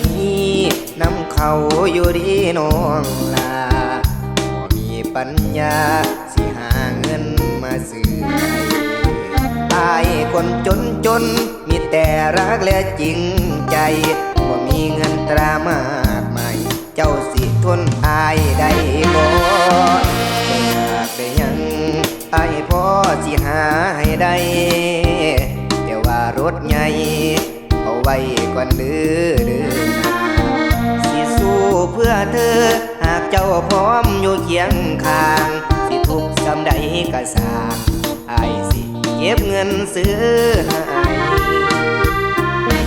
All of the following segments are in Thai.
มีนำเอาอยู่ดีน้องลาบ่มีปัญญา สิหาเงินมาซื้อตายคนจนจน มีแต่รักและจริงใจบ่มีเงินตรามากมาย เจ้าสิทนอายได้บ่อยากได้ยังอายพ่อสิหาให้ได้ แต่ว่ารถใหญ่ ว้ก่อนเดือเดือสิสู้เพื่อเธอ หากเจ้าพร้อมอยู่เคียงข้าง สิทุกข์สำใดก็สางไอายสิเก็บเงินซื้อให้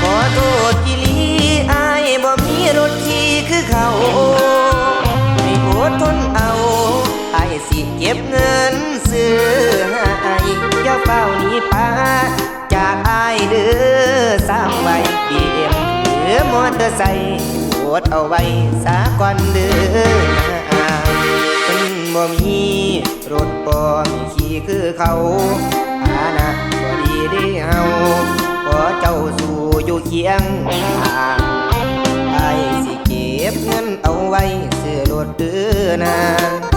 ขอโทษทีลีไอายบ่มีรถขี่คือเขาให้อดทนเอาไอายสิเก็บเงินซื้อให้อย่าเฝ้านีป้าจาก อมอเตอร์ไซค์โอดเอาไว้สาก่อนเด้อนมันบ่มีรถบ่มีขี่คือเขาฐานะบ่ดีได้เฮาขอเจ้าสู่อยู่เคียงข้างไอ้สิเก็บเงินเอาไว้ซื้อรถเดือนา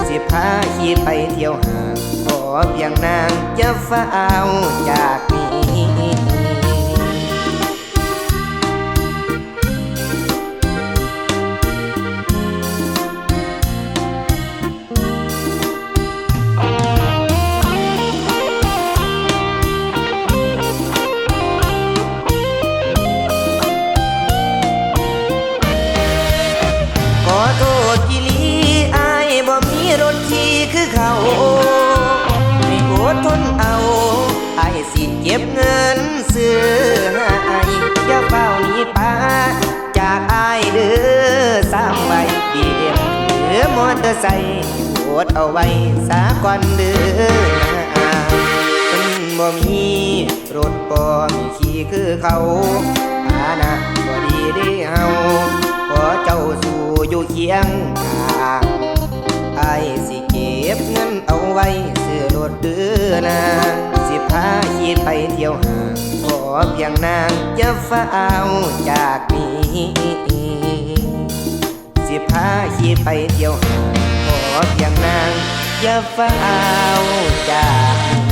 สิพาขี่ไปเที่ยวห้างขอเพียงนางจะฟ้าวจาก นซื้อให้อย่าเฝ้านีป้าจากอายเด้อสามใบบีเอ็มหรือมอเตอร์ไซค์โอดเอาไว้สาก่อนเด้อมันบ่มีรถบ่มีขี่คือเขาฐานะบ่ดีได้เฮาขอเจ้าสู่อยู่เคียงขางไอ้สิเก็บเงินเอาไว้ซื้อรถเดือนา สิพาขี่ไปเที่ยวหางขอเพียงนางจะฟ้าจากนี้สิพาขี่ไปเที่ยวหางขอเพียงนางอย่าฟ้าจากนี้